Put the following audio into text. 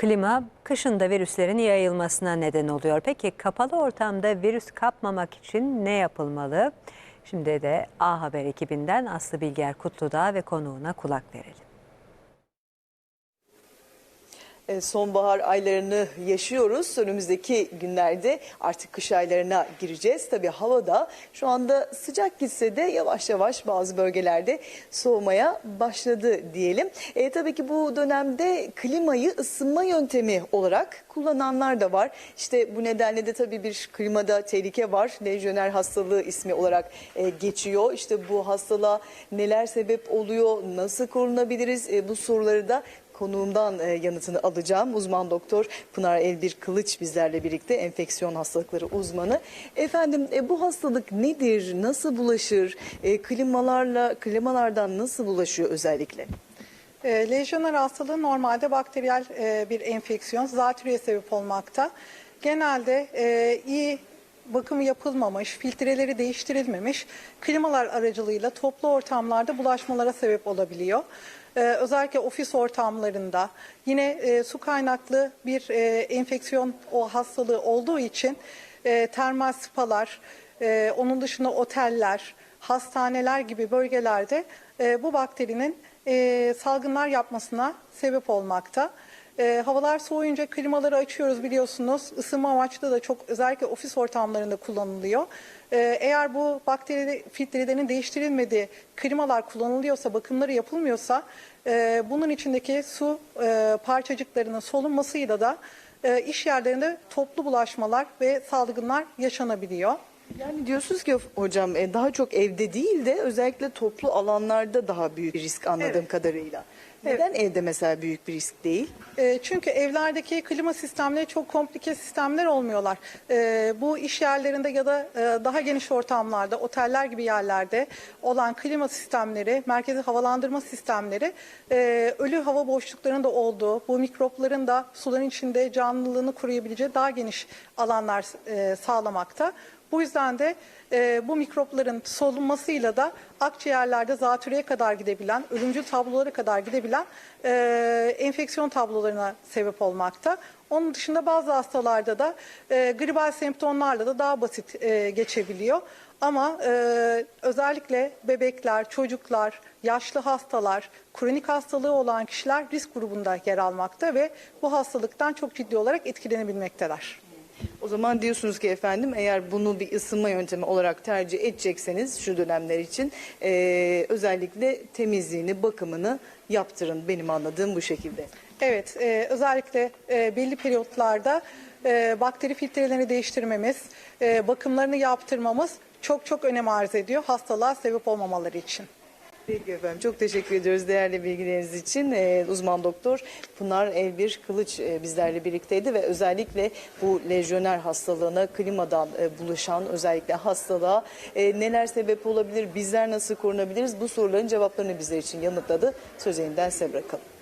Klima kışın da virüslerin yayılmasına neden oluyor. Peki kapalı ortamda virüs kapmamak için ne yapılmalı? Şimdi de A Haber ekibinden Aslı Bilger Kutludağ ve konuğuna kulak verelim. E, sonbahar aylarını yaşıyoruz. Önümüzdeki günlerde artık kış aylarına gireceğiz. Tabii havada şu anda sıcak gitse de yavaş yavaş bazı bölgelerde soğumaya başladı diyelim. E, tabii ki bu dönemde klimayı ısınma yöntemi olarak kullananlar da var. İşte bu nedenle de tabii bir klimada tehlike var. Lejyoner hastalığı ismi olarak e, geçiyor. İşte bu hastalığa neler sebep oluyor, nasıl korunabiliriz E, bu soruları da konuğumdan e, yanıtını alacağım. Uzman doktor Pınar Elbir Kılıç bizlerle birlikte enfeksiyon hastalıkları uzmanı. Efendim e, bu hastalık nedir? Nasıl bulaşır? E, klimalarla klimalardan nasıl bulaşıyor özellikle? E, lejyoner hastalığı normalde bakteriyel e, bir enfeksiyon, zatürreye sebep olmakta. Genelde e, iyi bakımı yapılmamış, filtreleri değiştirilmemiş klimalar aracılığıyla toplu ortamlarda bulaşmalara sebep olabiliyor. E, özellikle ofis ortamlarında yine e, su kaynaklı bir e, enfeksiyon o hastalığı olduğu için e, termal spalar, e, onun dışında oteller, hastaneler gibi bölgelerde e, bu bakterinin e, salgınlar yapmasına sebep olmakta. E, havalar soğuyunca klimaları açıyoruz biliyorsunuz. Isınma amaçlı da çok özellikle ofis ortamlarında kullanılıyor. E, eğer bu bakteri filtrelerinin değiştirilmediği klimalar kullanılıyorsa, bakımları yapılmıyorsa e, bunun içindeki su e, parçacıklarının solunmasıyla da e, iş yerlerinde toplu bulaşmalar ve salgınlar yaşanabiliyor. Yani diyorsunuz ki hocam e, daha çok evde değil de özellikle toplu alanlarda daha büyük risk anladığım Evet. kadarıyla. Neden evde mesela büyük bir risk değil? E, Çünkü evlerdeki klima sistemleri çok komplike sistemler olmuyorlar. E, Bu iş yerlerinde ya da e, daha geniş ortamlarda, oteller gibi yerlerde olan klima sistemleri, merkezi havalandırma sistemleri e, ölü hava boşluklarında olduğu, bu mikropların da suların içinde canlılığını koruyabileceği daha geniş alanlar e, sağlamakta. Bu yüzden de e, bu mikropların solunmasıyla da akciğerlerde zatürreye kadar gidebilen, ölümcül tablolara kadar gidebilen e, enfeksiyon tablolarına sebep olmakta. Onun dışında bazı hastalarda da e, gribal semptomlarla da daha basit e, geçebiliyor. Ama e, özellikle bebekler, çocuklar, yaşlı hastalar, kronik hastalığı olan kişiler risk grubunda yer almakta ve bu hastalıktan çok ciddi olarak etkilenebilmekteler. O zaman diyorsunuz ki efendim eğer bunu bir ısınma yöntemi olarak tercih edecekseniz şu dönemler için e, özellikle temizliğini, bakımını yaptırın. Benim anladığım bu şekilde. Evet, e, özellikle e, belli periyotlarda e, bakteri filtrelerini değiştirmemiz, e, bakımlarını yaptırmamız çok çok önem arz ediyor hastalığa sebep olmamaları için. Peki efendim çok teşekkür ediyoruz değerli bilgileriniz için. Ee, uzman doktor Pınar Elbir Kılıç e, bizlerle birlikteydi ve özellikle bu lejyoner hastalığına klimadan e, bulaşan özellikle hastalığa e, neler sebep olabilir, bizler nasıl korunabiliriz bu soruların cevaplarını bizler için yanıtladı. Söz elinden size bırakalım.